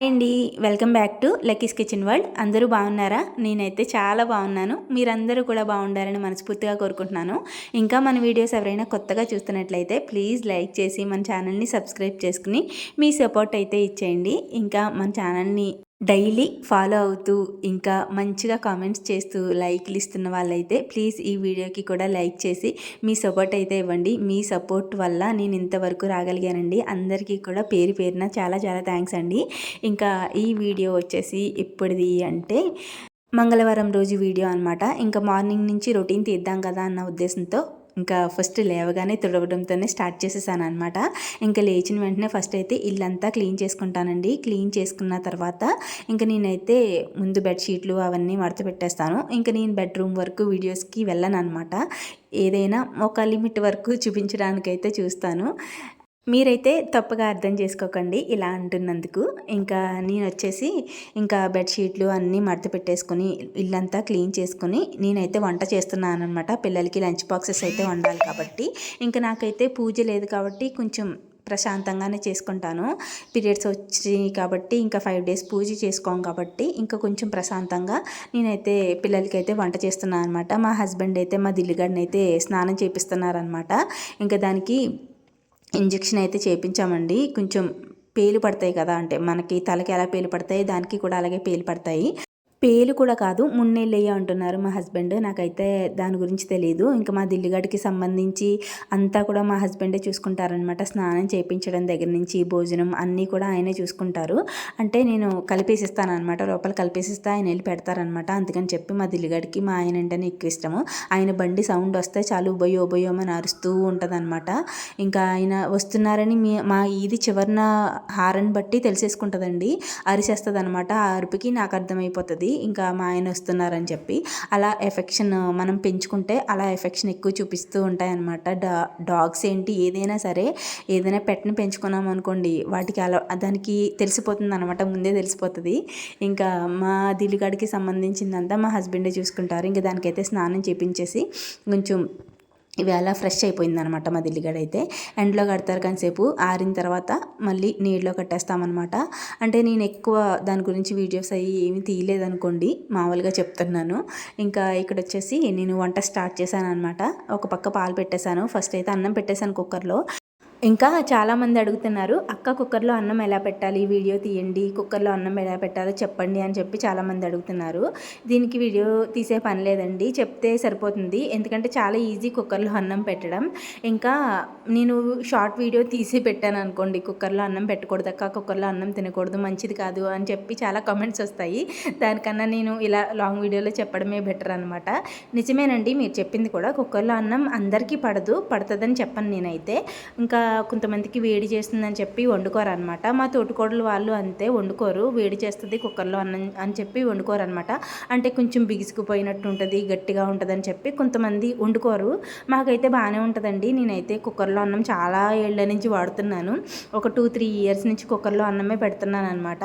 అండి welcome back to Lucky's kitchen world. అందరూ బాగున్నారా? నేనైతే చాలా బాగున్నాను. మీరందరూ కూడా బాగుండాలని మనస్ఫూర్తిగా కోరుకుంటున్నాను. ఇంకా మన వీడియోస్ ఎవరైనా కొత్తగా చూస్తున్నట్లయితే ప్లీజ్ లైక్ చేసి మన ఛానల్ని సబ్స్క్రైబ్ చేసుకుని మీ సపోర్ట్ అయితే ఇచ్చేయండి. ఇంకా మన ఛానల్ని డైలీ ఫాలో అవుతూ ఇంకా మంచిగా కామెంట్స్ చేస్తూ లైక్లు ఇస్తున్న వాళ్ళైతే ప్లీజ్ ఈ వీడియోకి కూడా లైక్ చేసి మీ సపోర్ట్ అయితే ఇవ్వండి. మీ సపోర్ట్ వల్ల నేను ఇంతవరకు రాగలిగానండి. అందరికీ కూడా పేరు పేరున చాలా చాలా థ్యాంక్స్ అండి. ఇంకా ఈ వీడియో వచ్చేసి ఇప్పటిది అంటే మంగళవారం రోజు వీడియో అనమాట ఇంకా మార్నింగ్ నుంచి రొటీన్ తీద్దాం కదా అన్న ఉద్దేశంతో ఇంకా ఫస్ట్ లేవగానే తుడవడంతోనే స్టార్ట్ చేసేసాను అనమాట ఇంకా లేచిన వెంటనే ఫస్ట్ అయితే ఇల్లంతా క్లీన్ చేసుకుంటానండి. క్లీన్ చేసుకున్న తర్వాత ఇంకా నేనైతే ముందు బెడ్షీట్లు అవన్నీ మడత పెట్టేస్తాను. ఇంకా నేను బెడ్రూమ్ వరకు వీడియోస్కి వెళ్ళను అనమాట ఏదైనా ఒక లిమిట్ వరకు చూపించడానికైతే చూస్తాను. మీరైతే తప్పుగా అర్థం చేసుకోకండి ఇలా అంటున్నందుకు. ఇంకా నేను వచ్చేసి ఇంకా బెడ్షీట్లు అన్నీ మడత పెట్టేసుకుని ఇల్లంతా క్లీన్ చేసుకుని నేనైతే వంట చేస్తున్నాను అనమాట పిల్లలకి లంచ్ బాక్సెస్ అయితే వండాలి కాబట్టి. ఇంకా నాకైతే పూజ లేదు కాబట్టి కొంచెం ప్రశాంతంగానే చేసుకుంటాను. పీరియడ్స్ వచ్చి కాబట్టి ఇంకా ఫైవ్ డేస్ పూజ చేసుకోం కాబట్టి ఇంకా కొంచెం ప్రశాంతంగా నేనైతే పిల్లలకి అయితే వంట చేస్తున్నాను అనమాట మా హస్బెండ్ అయితే మా దిల్లిగడ్ని అయితే స్నానం చేపిస్తున్నారనమాట ఇంకా దానికి ఇంజెక్షన్ అయితే చేయించామండి కొంచెం పేలు పడతాయి కదా అంటే మనకి తలకి ఎలా పేలు పడతాయి దానికి కూడా అలాగే పేలు పడతాయి. పేలు కూడా కాదు మున్నెళ్ళయ్య అంటున్నారు మా హస్బెండ్. నాకైతే దాని గురించి తెలియదు ఇంకా మా దిల్లిగాడికి సంబంధించి అంతా కూడా మా హస్బెండే చూసుకుంటారనమాట స్నానం చేయించడం దగ్గర నుంచి భోజనం అన్నీ కూడా ఆయనే చూసుకుంటారు. అంటే నేను కలిపేసిస్తాను అనమాట లోపల కలిపేసిస్తే ఆయన వెళ్ళి పెడతారనమాట అందుకని చెప్పి మా దిల్లిగాడికి మా ఆయన అంటేనే ఎక్కువ ఇష్టము. ఆయన బండి సౌండ్ వస్తే చాలు ఉభయో ఉభయోమని అని అరుస్తూ ఉంటుందన్నమాట. ఇంకా ఆయన వస్తున్నారని మీ మా ఇది చివరిన హారని బట్టి తెలిసేసుకుంటుందండి. అరిసేస్తుంది అనమాట ఆ అరుపుకి నాకు అర్థమైపోతుంది. ఇంకా మా ఆయన వస్తున్నారని చెప్పి అలా ఎఫెక్షన్ మనం పెంచుకుంటే అలా ఎఫెక్షన్ ఎక్కువ చూపిస్తూ ఉంటాయన్నమాట. డా డాగ్స్ ఏంటి ఏదైనా సరే ఏదైనా పెట్టని పెంచుకున్నాం అనుకోండి వాటికి అలా దానికి తెలిసిపోతుంది అనమాట ముందే తెలిసిపోతుంది. ఇంకా మా దిల్లిగాడికి సంబంధించిందంతా మా హస్బెండే చూసుకుంటారు. ఇంకా దానికైతే స్నానం చేపించేసి కొంచెం ఇవాళ ఫ్రెష్ అయిపోయింది అనమాట మా దిల్లిగడ అయితే. ఎండలో కడతారు కాసేపు ఆరిన తర్వాత మళ్ళీ నీళ్ళలో కట్టేస్తామన్నమాట అంటే నేను ఎక్కువ దాని గురించి వీడియోస్ అవి ఏమి తీయలేదనుకోండి మామూలుగా చెప్తున్నాను. ఇంకా ఇక్కడ వచ్చేసి నేను వంట స్టార్ట్ చేశాను అనమాట ఒక పక్క పాలు పెట్టేశాను. ఫస్ట్ అయితే అన్నం పెట్టేశాను కుక్కర్లో. ఇంకా చాలామంది అడుగుతున్నారు అక్క కుక్కర్లో అన్నం ఎలా పెట్టాలి? వీడియో తీయండి. కుక్కర్లో అన్నం ఎలా పెట్టాలో చెప్పండి అని చెప్పి చాలామంది అడుగుతున్నారు. దీనికి వీడియో తీసే పని లేదండి. చెప్తే సరిపోతుంది. ఎందుకంటే చాలా ఈజీ కుక్కర్లో అన్నం పెట్టడం. ఇంకా నేను షార్ట్ వీడియో తీసి పెట్టాను అనుకోండి. కుక్కర్లో అన్నం పెట్టకూడదు అక్క. కుక్కర్లో అన్నం తినకూడదు. మంచిది కాదు అని చెప్పి చాలా కామెంట్స్ వస్తాయి. దానికన్నా నేను ఇలా లాంగ్ వీడియోలో చెప్పడమే బెటర్ అనమాట నిజమేనండి. మీరు చెప్పింది కూడా కుక్కర్లో అన్నం అందరికీ పడదు పడుతుందని చెప్పను నేనైతే. ఇంకా కొంతమందికి వేడి చేస్తుందని చెప్పి వండుకోరు అనమాట మా తోటికోడలు వాళ్ళు అంతే వండుకోరు. వేడి చేస్తుంది కుక్కర్లో అన్నం అని చెప్పి వండుకోరు అనమాట అంటే కొంచెం బిగుసుకుపోయినట్టు ఉంటుంది గట్టిగా ఉంటుందని చెప్పి కొంతమంది వండుకోరు. మాకైతే బాగానే ఉంటుందండి. నేనైతే కుక్కర్లో అన్నం చాలా ఏళ్ళ నుంచి వాడుతున్నాను. ఒక టూ త్రీ ఇయర్స్ నుంచి కుక్కర్లో అన్నమే పెడుతున్నాను అనమాట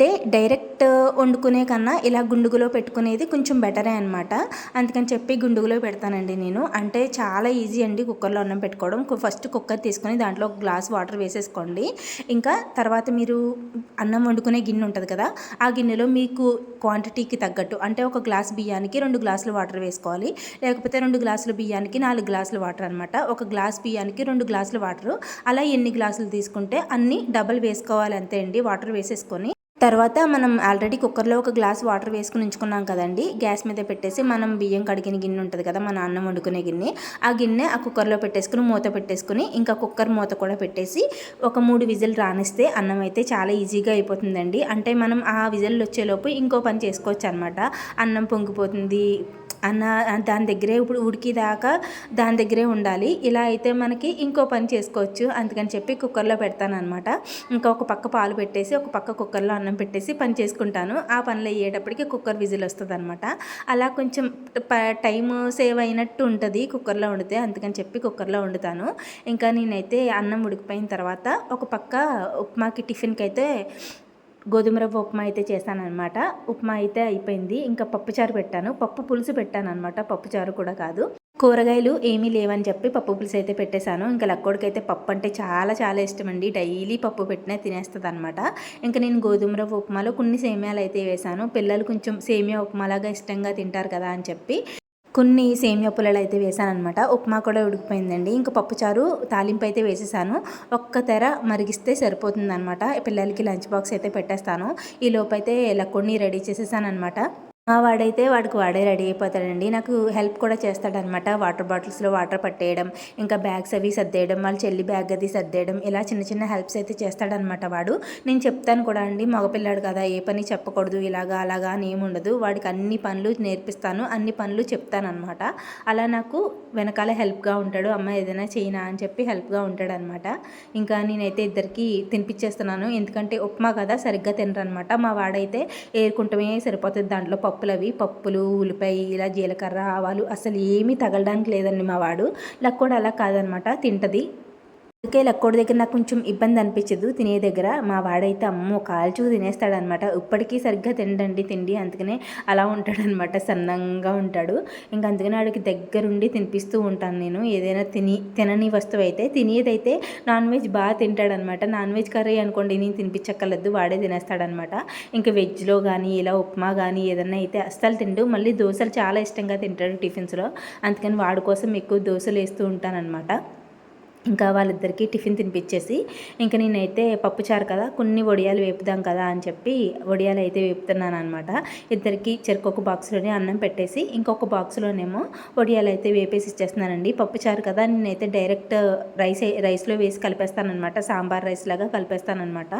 అంటే డైరెక్ట్ వండుకునే కన్నా ఇలా గుండుగులో పెట్టుకునేది కొంచెం బెటరే అనమాట అందుకని చెప్పి గుండుగులో పెడతానండి నేను. అంటే చాలా ఈజీ అండి కుక్కర్లో అన్నం పెట్టుకోవడం. ఫస్ట్ కుక్కర్ తీసుకొని దాంట్లో ఒక గ్లాస్ వాటర్ వేసేసుకోండి. ఇంకా తర్వాత మీరు అన్నం వండుకునే గిన్నె ఉంటుంది కదా ఆ గిన్నెలో మీకు క్వాంటిటీకి తగ్గట్టు అంటే ఒక గ్లాస్ బియ్యానికి రెండు గ్లాసులు వాటర్ వేసుకోవాలి. లేకపోతే రెండు గ్లాసుల బియ్యానికి నాలుగు గ్లాసులు వాటర్ అనమాట ఒక గ్లాస్ బియ్యానికి రెండు గ్లాసులు వాటర్. అలా ఎన్ని గ్లాసులు తీసుకుంటే అన్ని డబల్ వేసుకోవాలి అంతే అండి. వాటర్ వేసేసుకొని తర్వాత మనం ఆల్రెడీ కుక్కర్లో ఒక గ్లాస్ వాటర్ వేసుకుని ఉంచుకున్నాం కదండి. గ్యాస్ మీద పెట్టేసి మనం బియ్యం కడిగిన గిన్నె ఉంటుంది కదా మన అన్నం వండుకునే గిన్నె. ఆ గిన్నె ఆ కుక్కర్లో పెట్టేసుకుని మూత పెట్టేసుకుని ఇంకా కుక్కర్ మూత కూడా పెట్టేసి ఒక మూడు విజిల్ రానిస్తే అన్నం అయితే చాలా ఈజీగా అయిపోతుందండి. అంటే మనం ఆ విజిల్ వచ్చేలోపు ఇంకో పని చేసుకోవచ్చు అనమాట అన్నం పొంగిపోతుంది అన్న దాని దగ్గరే ఇప్పుడు ఉడికిదాకా దాని దగ్గరే ఉండాలి. ఇలా అయితే మనకి ఇంకో పని చేసుకోవచ్చు. అందుకని చెప్పి కుక్కర్లో పెడతాను అనమాట ఇంకా ఒక పక్క పాలు పెట్టేసి ఒక పక్క కుక్కర్లో అన్నం పెట్టేసి పని చేసుకుంటాను. ఆ పనులు అయ్యేటప్పటికి కుక్కర్ విజిల్ వస్తుంది అనమాట అలా కొంచెం టైం సేవ్ అయినట్టు ఉంటుంది కుక్కర్లో వండితే. అందుకని చెప్పి కుక్కర్లో వండుతాను. ఇంకా నేనైతే అన్నం ఉడికిపోయిన తర్వాత ఒక పక్క ఉప్మాకి టిఫిన్కి అయితే గోధుమ రవ్వ ఉప్మా అయితే చేశానమాట ఉప్మా అయితే అయిపోయింది. ఇంకా పప్పుచారు పెట్టాను. పప్పు పులుసు పెట్టాను అనమాట పప్పుచారు కూడా కాదు. కూరగాయలు ఏమీ లేవని చెప్పి పప్పు పులుసు అయితే పెట్టేశాను. ఇంకా లక్కోడికైతే అయితే పప్పు అంటే చాలా చాలా ఇష్టం అండి డైలీ పప్పు పెట్టినా తినేస్తుంది అనమాట ఇంకా నేను గోధుమ రవ్వ ఉప్మాలో కొన్ని సేమియాలు అయితే వేశాను. పిల్లలు కొంచెం సేమియా ఉప్మాలాగా ఇష్టంగా తింటారు కదా అని చెప్పి కొన్ని సేమియా పుల్లలు అయితే వేసాను అనమాట ఉప్మా కూడా ఉడికిపోయిందండి. ఇంకా పప్పుచారు తాలింపు అయితే వేసేసాను. ఒక్క తెర మరిగిస్తే సరిపోతుంది అనమాట పిల్లలకి లంచ్ బాక్స్ అయితే పెట్టేస్తాను. ఈ లోపు అయితే లక్కోడిని రెడీ చేసేసాను అనమాట వాడైతే వాడికి వాడే రెడీ అయిపోతాడండి. నాకు హెల్ప్ కూడా చేస్తాడనమాట. వాటర్ బాటిల్స్లో వాటర్ పట్టేయడం ఇంకా బ్యాగ్స్ అవి సర్దేయడం వాళ్ళ చెల్లి బ్యాగ్ అది సర్దేయడం ఇలా చిన్న చిన్న హెల్ప్స్ అయితే చేస్తాడనమాట వాడు. నేను చెప్తాను కూడా అండి మగపిల్లాడు కదా ఏ పని చెప్పకూడదు ఇలాగా అలాగా అని ఏముండదు వాడికి అన్ని పనులు నేర్పిస్తాను అన్ని పనులు చెప్తానమాట అలా నాకు వెనకాల హెల్ప్గా ఉంటాడు అమ్మ ఏదైనా చేయనా అని చెప్పి హెల్ప్గా ఉంటాడనమాట. ఇంకా నేనైతే ఇద్దరికి తినిపించేస్తున్నాను ఎందుకంటే ఉప్మా కదా సరిగ్గా తినరనమాట. మా వాడైతే ఏరుకుంటమే సరిపోతుంది దాంట్లో పప్పు. పప్పులు అవి పప్పులు ఉల్లిపాయ ఇలా జీలకర్ర ఆవాలు అసలు ఏమీ తగలడానికి లేదండి మా వాడు. లక్కోడు అలా కాదనమాట తింటది. అందుకే లక్కోడి దగ్గర నాకు కొంచెం ఇబ్బంది అనిపించదు. తినే దగ్గర మా వాడైతే అమ్మో కాల్చు తినేస్తాడనమాట ఇప్పటికీ సరిగ్గా తిండండి తిండి అందుకనే అలా ఉంటాడనమాట సన్నంగా ఉంటాడు. ఇంకా అందుకనే వాడికి దగ్గరుండి తినిపిస్తూ ఉంటాను నేను. ఏదైనా తిని తినని వస్తువు అయితే తినేదైతే నాన్ వెజ్ బాగా తింటాడనమాట నాన్ వెజ్ కర్రీ అనుకోండి నేను తినిపించక్కర్లేదు వాడే తినేస్తాడనమాట ఇంకా వెజ్లో కానీ ఇలా ఉప్మా కానీ ఏదన్నా అయితే అస్సలు తిండు. మళ్ళీ దోశలు చాలా ఇష్టంగా తింటాడు టిఫిన్స్లో. అందుకని వాడి కోసం ఎక్కువ దోశలు వేస్తూ ఉంటానన్నమాట. ఇంకా వాళ్ళిద్దరికీ టిఫిన్ తినిపించేసి ఇంకా నేనైతే పప్పుచారు కదా కొన్ని వడియాలు వేపుదాం కదా అని చెప్పి వడియాలు అయితే వేపుతున్నాను అనమాట ఇద్దరికి చెరుకొక బాక్స్లోనే అన్నం పెట్టేసి ఇంకొక బాక్స్లోనేమో వడియాలు అయితే వేపేసి ఇచ్చేస్తున్నానండి. పప్పుచారు కదా నేనైతే డైరెక్ట్ రైస్ రైస్లో వేసి కలిపేస్తానమాట సాంబార్ రైస్ లాగా కలిపేస్తానమాట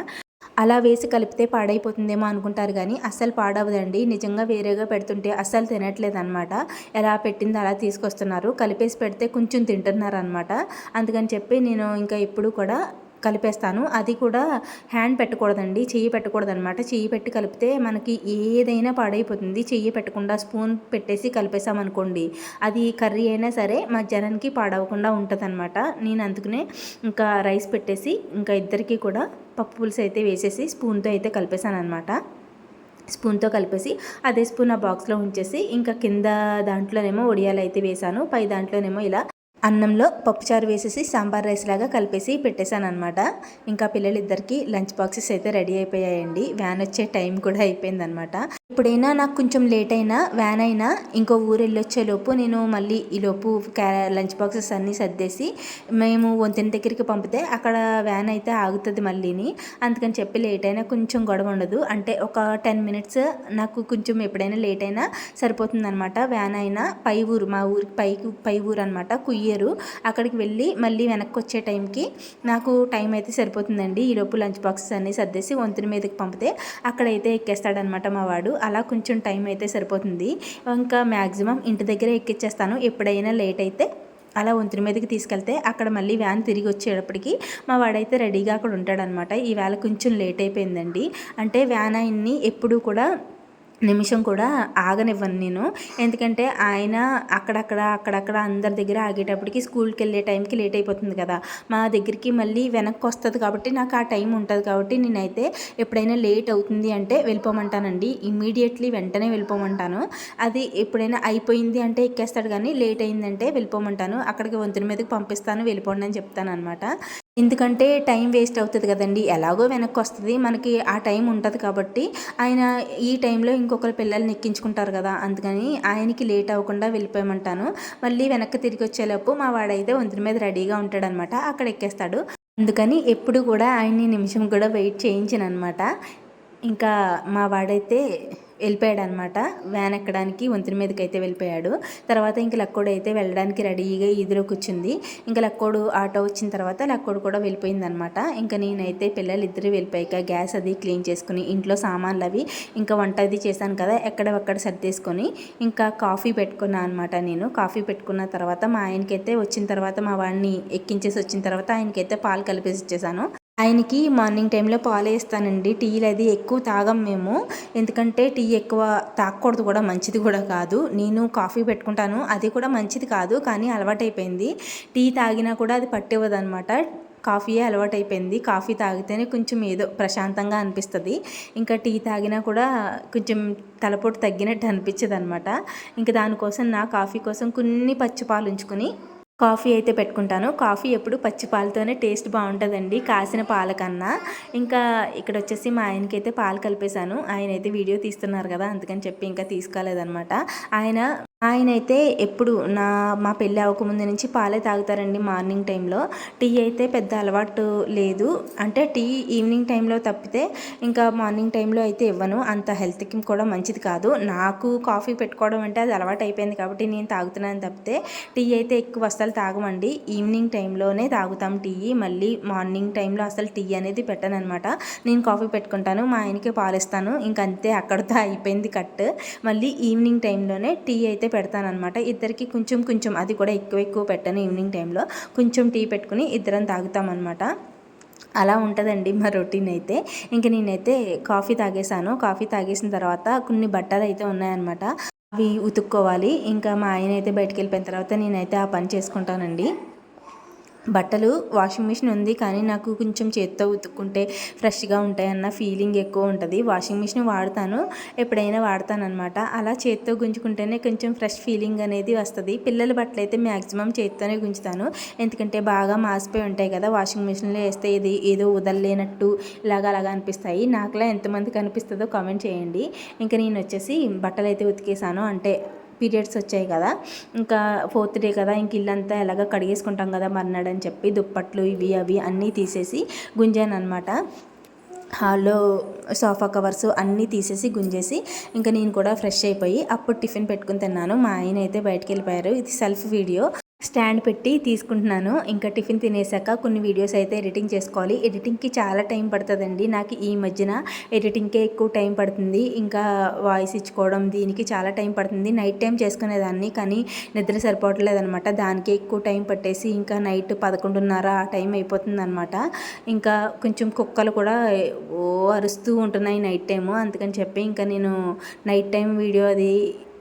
అలా వేసి కలిపితే పాడైపోతుందేమో అనుకుంటారు కానీ అస్సలు పాడవదండి. నిజంగా వేరేగా పెడుతుంటే అస్సలు తినట్లేదన్నమాట. ఎలా పెట్టింది అలా తీసుకొస్తున్నారు. కలిపేసి పెడితే కొంచెం తింటున్నారు అనమాట అందుకని చెప్పి నేను ఇంకా ఎప్పుడు కూడా కలిపేస్తాను. అది కూడా హ్యాండ్ పెట్టకూడదండి. చెయ్యి పెట్టకూడదు అనమాట చెయ్యి పెట్టి కలిపితే మనకి ఏదైనా పాడైపోతుంది. చెయ్యి పెట్టకుండా స్పూన్ పెట్టేసి కలిపేసామనుకోండి అది కర్రీ అయినా సరే మధ్యాహ్నానికి పాడవకుండా ఉంటుంది అనమాట నేను అందుకనే ఇంకా రైస్ పెట్టేసి ఇంకా ఇద్దరికి కూడా పప్పు పులుసు అయితే వేసేసి స్పూన్తో అయితే కలిపేశాను అనమాట స్పూన్తో కలిపేసి అదే స్పూన్ ఆ బాక్స్లో ఉంచేసి ఇంకా కింద దాంట్లోనేమో ఒడియాలు అయితే వేసాను. పై దాంట్లోనేమో ఇలా అన్నంలో పప్పుచారు వేసేసి సాంబార్ రైస్ లాగా కలిపేసి పెట్టేశాను అనమాట ఇంకా పిల్లలిద్దరికి లంచ్ బాక్సెస్ అయితే రెడీ అయిపోయాయండి. వ్యాన్ వచ్చే టైం కూడా అయిపోయిందనమాట ఇప్పుడైనా నాకు కొంచెం లేట్ అయినా వ్యాన్ అయినా ఇంకో ఊరు వెళ్ళొచ్చేలోపు నేను మళ్ళీ ఈలోపు క్యా లంచ్ బాక్సెస్ అన్నీ సర్దేసి మేము వంతెన దగ్గరికి పంపితే అక్కడ వ్యాన్ అయితే ఆగుతుంది మళ్ళీని. అందుకని చెప్పి లేట్ అయినా కొంచెం గొడవ ఉండదు. అంటే ఒక టెన్ మినిట్స్ నాకు కొంచెం ఎప్పుడైనా లేట్ అయినా సరిపోతుందనమాట వ్యాన్ అయినా పై ఊరు మా ఊరికి పైకి పై ఊరు అనమాట కుయ్యి కుయ్యరు అక్కడికి వెళ్ళి మళ్ళీ వెనక్కి వచ్చే టైంకి నాకు టైం అయితే సరిపోతుందండి. ఈలోపు లంచ్ బాక్సెస్ అన్నీ సర్దేసి వంతుని మీదకి పంపితే అక్కడైతే ఎక్కేస్తాడనమాట మా వాడు. అలా కొంచెం టైం అయితే సరిపోతుంది. ఇంకా మ్యాక్సిమం ఇంటి దగ్గర ఎక్కిచ్చేస్తాను. ఎప్పుడైనా లేట్ అయితే అలా వంతుని మీదకి తీసుకెళ్తే అక్కడ మళ్ళీ వ్యాన్ తిరిగి వచ్చేటప్పటికి మా వాడైతే రెడీగా అక్కడ ఉంటాడనమాట. ఈవేళ కొంచెం లేట్ అయిపోయిందండి. అంటే వ్యాన్ ఆయన్ని ఎప్పుడూ కూడా నిమిషం కూడా ఆగనివ్వను నేను. ఎందుకంటే ఆయన అక్కడక్కడ అక్కడక్కడ అందరి దగ్గర ఆగేటప్పటికి స్కూల్కి వెళ్ళే టైంకి లేట్ అయిపోతుంది కదా. మా దగ్గరికి మళ్ళీ వెనక్కి వస్తుంది కాబట్టి నాకు ఆ టైం ఉంటుంది కాబట్టి నేనైతే ఎప్పుడైనా లేట్ అవుతుంది అంటే వెళ్ళిపోమంటానండి. ఇమీడియట్లీ వెంటనే వెళ్ళిపోమంటాను. అది ఎప్పుడైనా అయిపోయింది అంటే ఎక్కేస్తాడు కానీ లేట్ అయిందంటే వెళ్ళిపోమంటాను. అక్కడికి వంతుని మీదకి పంపిస్తాను వెళ్ళిపోండి అని చెప్తాను అనమాట ఎందుకంటే టైం వేస్ట్ అవుతుంది కదండి. ఎలాగో వెనక్కి వస్తుంది. మనకి ఆ టైం ఉంటుంది కాబట్టి ఆయన ఈ టైంలో ఇంకొకరు పిల్లల్ని ఎక్కించుకుంటారు కదా. అందుకని ఆయనకి లేట్ అవ్వకుండా వెళ్ళిపోయమంటాను. మళ్ళీ వెనక్కి తిరిగి వచ్చేలోపు మా వాడైతే ఒంటి మీద రెడీగా ఉంటాడనమాట. అక్కడ ఎక్కేస్తాడు. అందుకని ఎప్పుడు కూడా ఆయన్ని నిమిషం కూడా వెయిట్ చేయించను అనమాట ఇంకా మా వాడైతే వెళ్ళిపోయాడు అనమాట వ్యాన్ ఎక్కడానికి వంతుని మీదకి అయితే వెళ్ళిపోయాడు. తర్వాత ఇంక లక్కోడు అయితే వెళ్ళడానికి రెడీగా ఈదిలో కూర్చుంది. ఇంకా లక్కోడు ఆటో వచ్చిన తర్వాత లక్కోడు కూడా వెళ్ళిపోయింది అనమాట ఇంకా నేనైతే పిల్లలు ఇద్దరు వెళ్ళిపోయాక గ్యాస్ అది క్లీన్ చేసుకుని ఇంట్లో సామాన్లు అవి ఇంకా వంట అది చేశాను కదా ఎక్కడవక్కడ సర్దేసుకొని ఇంకా కాఫీ పెట్టుకున్నాను అనమాట నేను. కాఫీ పెట్టుకున్న తర్వాత మా ఆయనకైతే వచ్చిన తర్వాత మా వాడిని ఎక్కించేసి వచ్చిన తర్వాత ఆయనకైతే పాలు కలిపేసి ఇచ్చేసాను. ఆయనకి మార్నింగ్ టైంలో పాలు వేస్తానండి. టీలు అది ఎక్కువ తాగం మేము. ఎందుకంటే టీ ఎక్కువ తాగకూడదు కూడా మంచిది కూడా కాదు. నేను కాఫీ పెట్టుకుంటాను. అది కూడా మంచిది కాదు కానీ అలవాటైపోయింది. టీ తాగినా కూడా అది పట్టివ్వదు అనమాట కాఫీయే అలవాటైపోయింది. కాఫీ తాగితేనే కొంచెం ఏదో ప్రశాంతంగా అనిపిస్తుంది. ఇంకా టీ తాగినా కూడా కొంచెం తలపోటు తగ్గినట్టు అనిపించదు అనమాట ఇంకా దానికోసం నా కాఫీ కోసం కొన్ని పచ్చిపాలు ఉంచుకొని కాఫీ అయితే పెట్టుకుంటాను. కాఫీ ఎప్పుడు పచ్చి పాలతోనే టేస్ట్ బాగుంటుందండి కాసిన పాల కన్నా ఇంకా ఇక్కడ వచ్చేసి మా ఆయనకి అయితే పాలు కలిపేశాను. ఆయన అయితే వీడియో తీస్తున్నారు కదా అందుకని చెప్పి ఇంకా తీసుకోలేదనమాట ఆయన ఆయన అయితే ఎప్పుడు నా మా పెళ్ళి అవ్వకముందు నుంచి పాలే తాగుతారండి మార్నింగ్ టైంలో. టీ అయితే పెద్ద అలవాటు లేదు. అంటే టీ ఈవినింగ్ టైంలో తప్పితే ఇంకా మార్నింగ్ టైంలో అయితే ఇవ్వను. అంత హెల్త్కి కూడా మంచిది కాదు. నాకు కాఫీ పెట్టుకోవడం అంటే అది అలవాటు అయిపోయింది కాబట్టి నేను తాగుతున్నాను తప్పితే టీ అయితే ఎక్కువ అసలు తాగమండి. ఈవినింగ్ టైంలోనే తాగుతాం టీ. మళ్ళీ మార్నింగ్ టైంలో అసలు టీ అనేది పెట్టను అనమాట నేను కాఫీ పెట్టుకుంటాను మా ఆయనకి పాలిస్తాను. ఇంకంతే అక్కడితో అయిపోయింది కట్. మళ్ళీ ఈవినింగ్ టైంలోనే టీ అయితే పెడతానమాట ఇద్దరికి కొంచెం కొంచెం అది కూడా ఎక్కువ ఎక్కువ పెట్టాను ఈవినింగ్ టైంలో. కొంచెం టీ పెట్టుకుని ఇద్దరం తాగుతామన్నమాట. అలా ఉంటుందండి మా రొటీన్ అయితే ఇంక నేనైతే కాఫీ తాగేసాను కాఫీ తాగేసిన తర్వాత కొన్ని బట్టలు అయితే ఉన్నాయన్నమాట. అవి ఉతుక్కోవాలి. ఇంకా మా ఆయన అయితే బయటకు వెళ్ళిపోయిన తర్వాత నేనైతే ఆ పని చేసుకుంటానండి. బట్టలు వాషింగ్ మిషన్ ఉంది కానీ నాకు కొంచెం చేత్తో ఉతుక్కుంటే ఫ్రెష్గా ఉంటాయన్న ఫీలింగ్ ఎక్కువ ఉంటుంది. వాషింగ్ మిషన్ వాడతాను ఎప్పుడైనా వాడతాను అనమాట అలా చేత్తో గుంజుకుంటేనే కొంచెం ఫ్రెష్ ఫీలింగ్ అనేది వస్తుంది. పిల్లల బట్టలు అయితే మ్యాక్సిమం చేత్తోనే గుంజుతాను. ఎందుకంటే బాగా మాసిపోయి ఉంటాయి కదా వాషింగ్ మిషన్లో వేస్తే ఇది ఏదో వదలలేనట్టు ఇలాగా అలాగా అనిపిస్తాయి. నాకులా ఎంతమందికి అనిపిస్తుందో కామెంట్ చేయండి. ఇంకా నేను వచ్చేసి బట్టలు అయితే ఉతికేసాను. అంటే పీరియడ్స్ వచ్చాయి కదా. ఇంకా ఫోర్త్ డే కదా ఇంక ఇల్లంతా ఎలాగ కడిగేసుకుంటాం కదా మర్నాడు అని చెప్పి దుప్పట్లు ఇవి అవి అన్నీ తీసేసి గుంజాను అనమాట హాల్లో సోఫా కవర్స్ అన్నీ తీసేసి గుంజేసి ఇంకా నేను కూడా ఫ్రెష్ అయిపోయి అప్పుడు టిఫిన్ పెట్టుకుని తిన్నాను. మా ఆయన అయితే బయటకు వెళ్ళిపోయారు. ఇది సెల్ఫ్ వీడియో. స్టాండ్ పెట్టి తీసుకుంటున్నాను. ఇంకా టిఫిన్ తినేసాక కొన్ని వీడియోస్ అయితే ఎడిటింగ్ చేసుకోవాలి. ఎడిటింగ్కి చాలా టైం పడుతుందండి. నాకు ఈ మధ్యన ఎడిటింగ్కే ఎక్కువ టైం పడుతుంది. ఇంకా వాయిస్ ఇచ్చుకోవడం దీనికి చాలా టైం పడుతుంది. నైట్ టైం చేసుకునేదాన్ని కానీ నిద్ర సరిపోవట్లేదనమాట. దానికి ఎక్కువ టైం పట్టేసి ఇంకా నైట్ పదకొండున్నర ఆ టైం అయిపోతుందనమాట. ఇంకా కొంచెం కుక్కలు కూడా ఓ అరుస్తూ ఉంటున్నాయి నైట్ టైము. అందుకని చెప్పి ఇంకా నేను నైట్ టైం వీడియో అది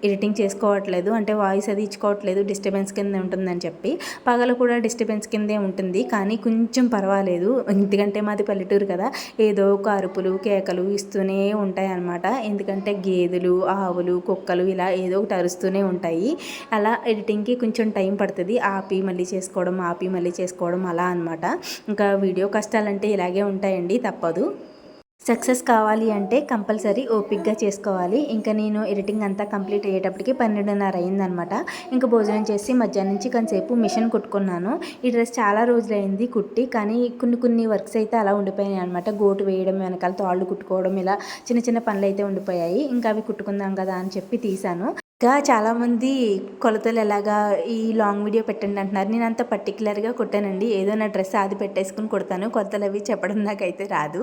ఎడిటింగ్ చేసుకోవట్లేదు అంటే వాయిస్ అది ఇచ్చుకోవట్లేదు డిస్టర్బెన్స్ కింద ఉంటుందని చెప్పి. పగలు కూడా డిస్టర్బెన్స్ కిందే ఉంటుంది కానీ కొంచెం పర్వాలేదు. ఎందుకంటే మాది పల్లెటూరు కదా ఏదో ఒక అరుపులు కేకలు ఇస్తూనే ఉంటాయి అన్నమాట ఎందుకంటే గేదెలు ఆవులు కుక్కలు ఇలా ఏదో ఒకటి అరుస్తూనే ఉంటాయి. అలా ఎడిటింగ్కి కొంచెం టైం పడుతుంది ఆపి మళ్ళీ చేసుకోవడం ఆపి మళ్ళీ చేసుకోవడం అలా అనమాట ఇంకా వీడియో కష్టాలంటే ఇలాగే ఉంటాయండి తప్పదు. సక్సెస్ కావాలి అంటే కంపల్సరీ ఓపిక్గా చేసుకోవాలి. ఇంకా నేను ఎడిటింగ్ అంతా కంప్లీట్ అయ్యేటప్పటికి పన్నెండున్నర అయిందనమాట. ఇంకా భోజనం చేసి మధ్యాహ్నం నుంచి కొంతసేపు మిషన్ కుట్టుకున్నాను. ఈ డ్రెస్ చాలా రోజులైంది కుట్టి కానీ కొన్ని కొన్ని వర్క్స్ అయితే అలా ఉండిపోయాయి అనమాట. గోటు వేయడం వెనకాల తాళ్ళు కుట్టుకోవడం ఇలా చిన్న చిన్న పనులు అయితే ఉండిపోయాయి. ఇంకా అవి కుట్టుకుందాం కదా అని చెప్పి తీశాను. ఇంకా చాలామంది కొలతలు ఎలాగా ఈ లాంగ్ వీడియో పెట్టండి అంటున్నారు. నేను అంత పర్టికులర్గా కొట్టానండి. ఏదో నా డ్రెస్ ఆది పెట్టేసుకుని కొడతాను. కొలతలు అవి చెప్పడం నాకైతే రాదు.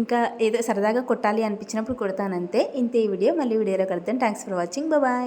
ఇంకా ఏదో సరదాగా కొట్టాలి అనిపించినప్పుడు కొడతానంతే ఇంతే ఈ వీడియో. మళ్ళీ వీడియోలో కలుద్దాం. Thanks for watching bye